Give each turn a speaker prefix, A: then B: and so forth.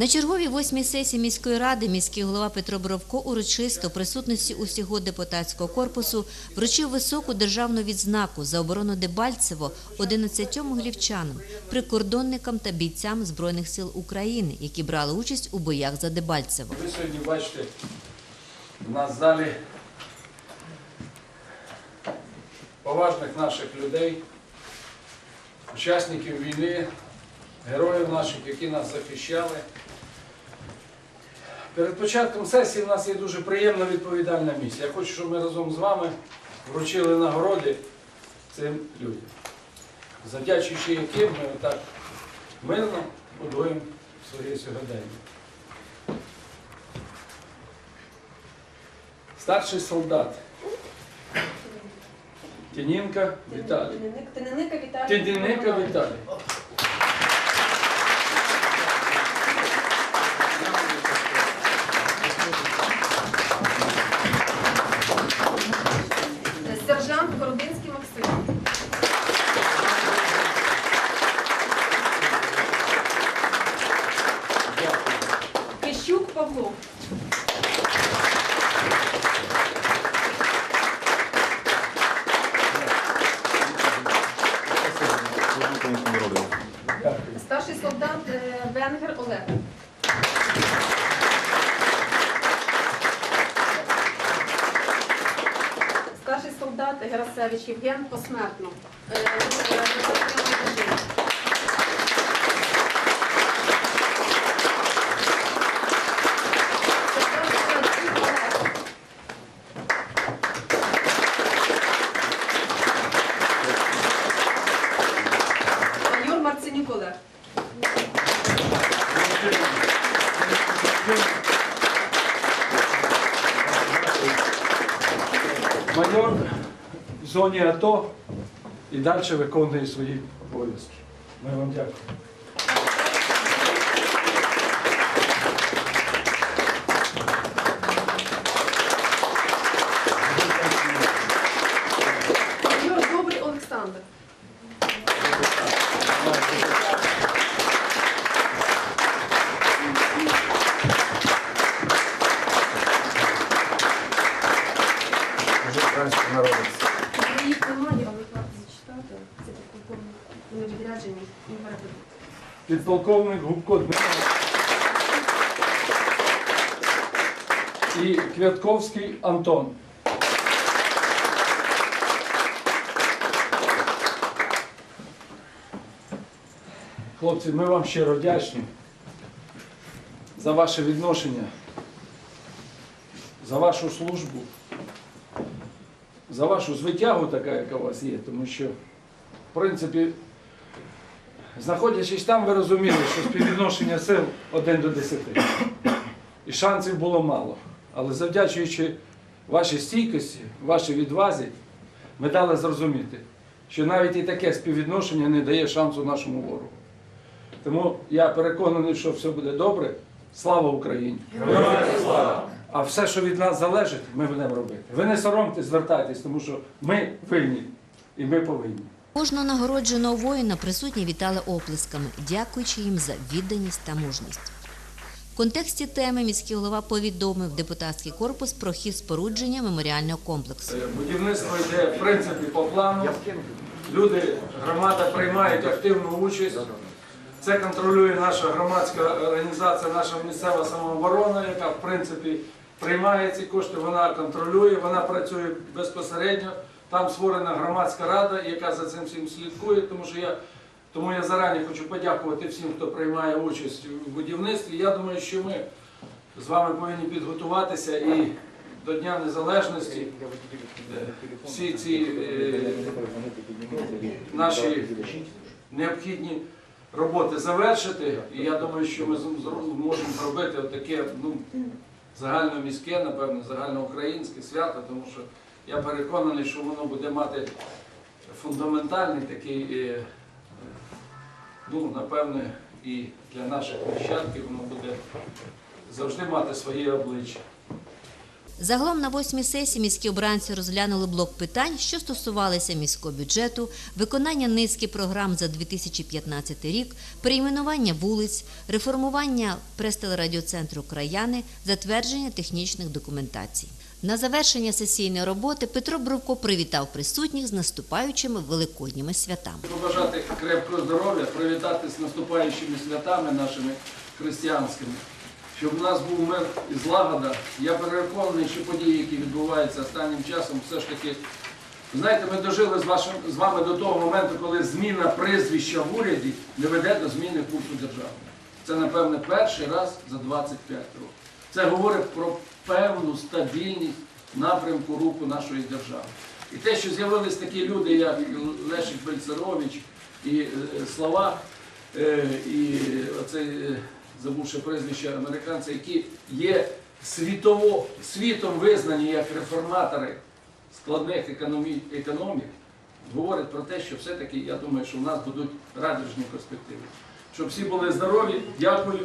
A: На черговій восьмій сесії міської ради міський голова Петро Боровко урочисто в присутності усього депутатського корпусу вручив високу державну відзнаку за оборону Дебальцево 11 глівчанам, прикордонникам та бійцям Збройних сил України, які брали участь у боях за Дебальцево.
B: Ви сьогодні бачите в нас залі поважних наших людей, учасників війни, героїв наших, які нас захищали. Перед початком сесії в нас є дуже приємна відповідальна місія. Я хочу, щоб ми разом з вами вручили нагороди цим людям, завдячуючи яким ми так мирно будуємо своє сьогодення. Старший солдат. Тінінка Віталій.
C: Тиненика Віталій.
B: Тінінка Віталій.
C: Сержант Коробинський Максим. Герасевич Євген посмертно. Юр Марценюк Майор
B: зоні АТО і далі виконує свої обов'язки. Ми вам дякуємо.
C: Підполковник
B: Губко Дмитро. І Квятковський Антон. Хлопці, ми вам щиро вдячні за ваше відношення, за вашу службу, за вашу звитягу така, яка у вас є, тому що, в принципі, Знаходячись там, ви розуміли, що співвідношення сил 1 до 10. І шансів було мало. Але завдячуючи вашій стійкості, вашій відвазі, ми дали зрозуміти, що навіть і таке співвідношення не дає шансу нашому ворогу. Тому я переконаний, що все буде добре. Слава Україні! А все, що від нас залежить, ми будемо робити. Ви не соромтесь, звертайтесь, тому що ми винні і ми повинні.
A: Кожного нагородженого воїна присутні вітали оплесками, дякуючи їм за відданість та мужність. В контексті теми міський голова повідомив депутатський корпус про хід спорудження меморіального комплексу.
B: Е, Будівництво йде в принципі по плану. Люди, громада приймають активну участь. Це контролює наша громадська організація, наша місцева самооборона, яка в принципі приймає ці кошти, вона контролює, вона працює безпосередньо. Там створена громадська рада, яка за цим всім слідкує, тому що я тому я зарані хочу подякувати всім, хто приймає участь у будівництві. Я думаю, що ми з вами повинні підготуватися і до Дня Незалежності всі ці е, наші необхідні роботи завершити. І я думаю, що ми можемо зробити таке ну, загальноміське, напевне, загальноукраїнське свято, тому що я переконаний, що воно буде мати фундаментальний такий, е, е, ну, напевне, і для наших нащадків воно буде завжди мати своє обличчя.
A: Загалом на восьмій сесії міські обранці розглянули блок питань, що стосувалися міського бюджету, виконання низки програм за 2015 рік, перейменування вулиць, реформування прес-телерадіоцентру «Краяни», затвердження технічних документацій. На завершення сесійної роботи Петро Бровко привітав присутніх з наступаючими великодніми святами.
B: Побажати крепкого здоров'я, привітати з наступаючими святами нашими християнськими, щоб у нас був мир і злагода. Я переконаний, що події, які відбуваються останнім часом, все ж таки, знаєте, ми дожили з, вашим, з вами до того моменту, коли зміна прізвища в уряді не веде до зміни курсу держави. Це, напевне, перший раз за 25 років. Це говорить про певну стабільність напрямку руху нашої держави. І те, що з'явились такі люди, як Лешик Бельцерович і е, Слова, е, і оцей, е, забувши прізвище американця, які є світово, світом визнані як реформатори складних економі, економік, говорить про те, що все-таки, я думаю, що в нас будуть радужні перспективи. Щоб всі були здорові, дякую.